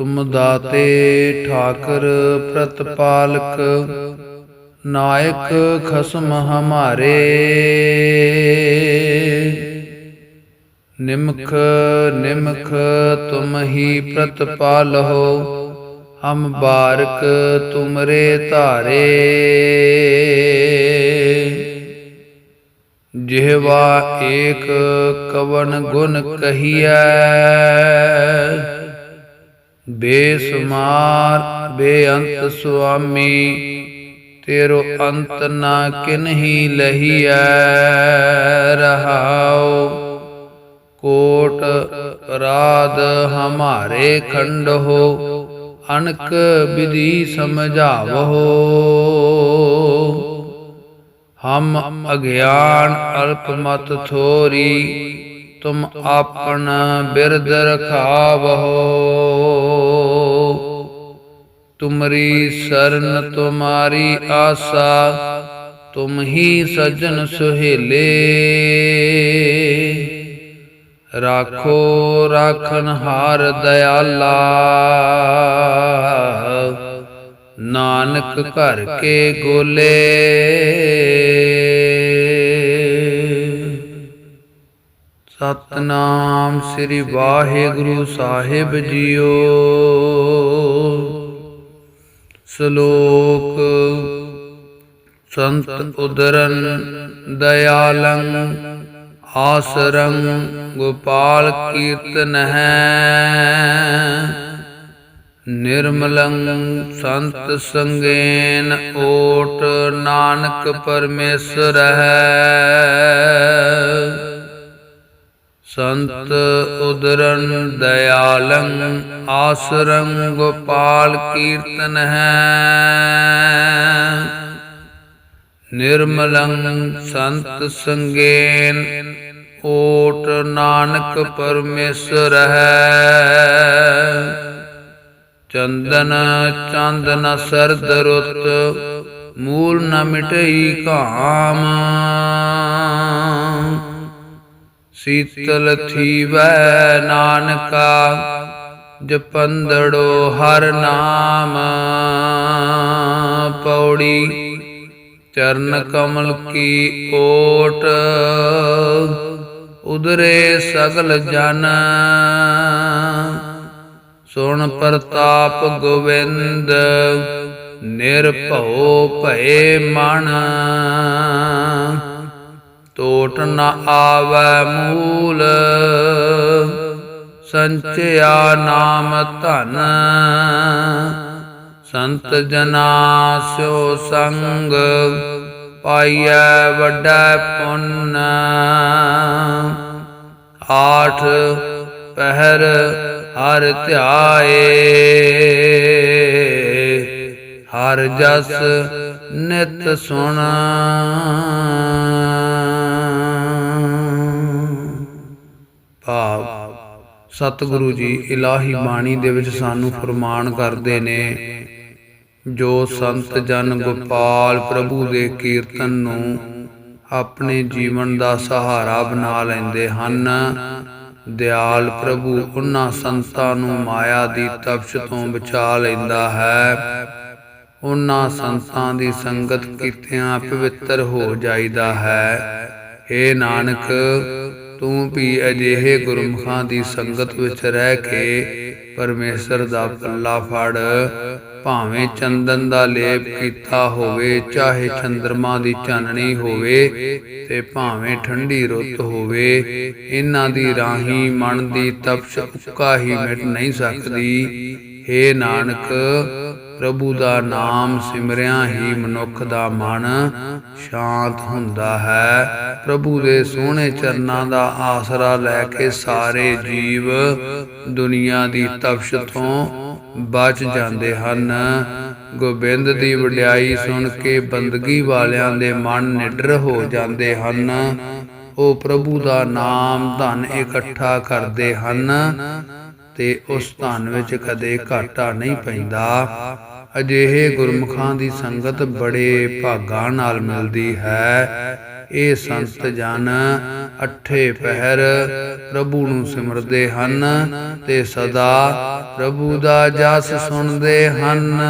ਤੁਮ ਦਾਤੇ ਠਾਕਰ ਪ੍ਰਤਪਾਲਕ, ਨਾਇਕ ਖਸਮ ਹਮਾਰੇ। ਨਿਮਖ ਨਿਮਖ ਤੁਮ ਹੀ ਪ੍ਰਤਪਾਲਹੁ ਹਮ ਬਾਰਕ ਤੁਮਰੇ ਧਾਰੇ। ਜਿਹਵਾ ਏਕ ਕਵਨ ਗੁਣ ਕਹੀਐ ਬੇਸੁਮਾਰ, ਬੇਅੰਤ ਸੁਆਮੀ, ਤੇਰੋ ਅੰਤ ਨਾ ਕਿਨਹੀ ਲਹੀਐ ਰਹਾਉ। ਕੋਟ ਰਾਦ ਹਮਾਰੇ ਖੰਡ ਹੋ ਅਨਕ ਵਿਧੀ ਸਮਝਾਵੋ ਹਮ ਅਗਿਆਨ ਅਲਪ ਮਤ ਥੋਰੀ ਤੁਮ ਆਪਨ ਬਿਰਦ ਰਖਾਵਹੋ। ਤੁਮਰੀ ਸਰਨ ਤੁਮਾਰੀ ਆਸਾ, ਤੁਮ ਹੀ ਸਜਣ ਸੁਹੇਲੇ। ਰਾਖੋ ਰਾਖਨ ਹਾਰ ਦਇਆਲਾ ਨਾਨਕ ਘਰ ਕੇ ਗੋਲੇ। ਸਤਨਾਮ ਸ੍ਰੀ ਵਾਹਿਗੁਰੂ ਸਾਹਿਬ ਜੀਓ। ਸ਼ਲੋਕ ਸੰਤ ਉਦਰਨ ਦਇਆਲੰ ਆਸਰੰ ਗੋਪਾਲ ਕੀਰਤਨ ਹੈ। ਨਿਰਮਲੰ ਸੰਤ ਸੰਗੇਨ ਓਟ ਨਾਨਕ ਪਰਮੇਸ਼ਰ ਹੈ। ਸੰਤ ਉਦਰਨ ਦਇਆਲੰ ਆਸਰੰ ਗੋਪਾਲ ਕੀਰਤਨ ਹੈ। ਨਿਰਮਲੰ ਸੰਤ ਸੰਗੇਨ ਓਟ ਨਾਨਕ ਪਰਮੇਸ਼ਰ ਹੈ। ਚੰਦਨ ਚੰਦਨ ਸਰਦ ਰੁੱਤ ਮੂਲ ਨ ਮਿਟਈ ਕਾਮ। ਸੀਤਲ ਥੀਵੈ ਨਾਨਕਾ, ਜਪੰਦੜੋ ਹਰ ਨਾਮ। ਪੌੜੀ ਚਰਨ ਕਮਲ ਕੀ ਓਟ, ਉਦਰੇ ਸਗਲ ਜਨ। ਸੁਣ ਪ੍ਰਤਾਪ ਗੋਵਿੰਦ, ਨਿਰਭਉ ਭਏ ਮਨ। ਟੋਟ ਨ ਆਵੈ ਮੂਲ, ਸੰਚਿਆ ਨਾਮ ਧਨ। ਸੰਤ ਜਨਾ ਸਿਓ ਸੰਗ, ਪਾਈਐ ਵੱਡਾ ਪੁੰਨ। ਆਠ ਪਹਿਰ ਹਰ ਧਿਆਏ, ਹਰ ਜਸ ਨਿਤ ਸੁਣਾ। ਸਤਿਗੁਰੂ ਜੀ, ਇਲਾਹੀ ਬਾਣੀ ਦੇ ਵਿੱਚ ਸਾਨੂੰ ਫਰਮਾਨ ਕਰਦੇ ਨੇ, ਜੋ ਸੰਤ ਜਨ ਗੋਪਾਲ ਪ੍ਰਭੂ ਦੇ ਕੀਰਤਨ ਨੂੰ ਆਪਣੇ ਜੀਵਨ ਦਾ ਸਹਾਰਾ ਬਣਾ ਲੈਂਦੇ ਹਨ। ਦਿਆਲ ਪ੍ਰਭੂ ਉਹਨਾਂ ਸੰਤਾਂ ਨੂੰ ਮਾਇਆ ਦੀ ਤਪਸ਼ ਤੋਂ ਬਚਾ ਲੈਂਦਾ ਹੈ। ਉਹਨਾਂ ਸੰਤਾਂ ਦੀ ਸੰਗਤ ਕੀਤਿਆਂ ਪਵਿੱਤਰ ਹੋ ਜਾਈਦਾ ਹੈ। ਏ ਨਾਨਕ ਤੂੰ ਵੀ ਅਜਿਹੇ ਗੁਰਮੁਖਾਂ ਦੀ ਸੰਗਤ ਵਿੱਚ ਰਹਿ ਕੇ ਪਰਮੇਸ਼ਰ ਦਾ ਪੱਲਾ ਫੜ, ਭਾਵੇਂ ਚੰਦਨ ਦਾ ਲੇਪ ਕੀਤਾ ਹੋਵੇ, ਚਾਹੇ ਚੰਦਰਮਾ ਦੀ ਚਾਨਣੀ ਹੋਵੇ ਤੇ ਭਾਵੇਂ ਠੰਡੀ ਰੁੱਤ ਹੋਵੇ, ਇਹਨਾਂ ਦੀ ਰਾਹੀ ਮਨ ਦੀ ਤਪਸ਼ ਉੱਕਾ ਹੀ ਮਿਟ ਨਹੀਂ ਸਕਦੀ। ਏ ਨਾਨਕ ਪ੍ਰਭੂ ਦਾ ਨਾਮ ਸਿਮਰਿਆ ਹੀ ਮਨੁੱਖ ਦਾ ਮਨ ਸ਼ਾਂਤ ਹੁੰਦਾ ਹੈ। ਪ੍ਰਭੂ ਦੇ ਸੋਹਣੇ ਚਰਨਾਂ ਦਾ ਆਸਰਾ ਲੈ ਕੇ ਸਾਰੇ ਜੀਵ ਦੁਨੀਆ ਦੀ ਤਪਸ਼ ਤੋਂ ਬਚ ਜਾਂਦੇ ਹਨ। ਗੋਬਿੰਦ ਦੀ ਵਡਿਆਈ ਸੁਣ ਕੇ ਬੰਦਗੀ ਵਾਲਿਆਂ ਦੇ ਮਨ ਨਿਡਰ ਹੋ ਜਾਂਦੇ ਹਨ। ਉਹ ਪ੍ਰਭੂ ਦਾ ਨਾਮ ਧਨ ਇਕੱਠਾ ਕਰਦੇ ਹਨ। ਤੇ ਉਸ ਧਨ ਵਿੱਚ ਕਦੇ ਘਾਟਾ ਨਹੀਂ ਪੈਂਦਾ। ਅਜਿਹੇ ਗੁਰਮੁਖਾਂ ਦੀ ਸੰਗਤ ਬੜੇ ਭਾਗਾਂ ਨਾਲ ਮਿਲਦੀ ਹੈ। ਇਹ ਸੰਤ ਜਨ ਅਠੇ ਪਹਿਰ ਪ੍ਰਭੂ ਨੂੰ ਸਿਮਰਦੇ ਹਨ ਤੇ ਸਦਾ ਪ੍ਰਭੂ ਦਾ ਜਸ ਸੁਣਦੇ ਹਨ।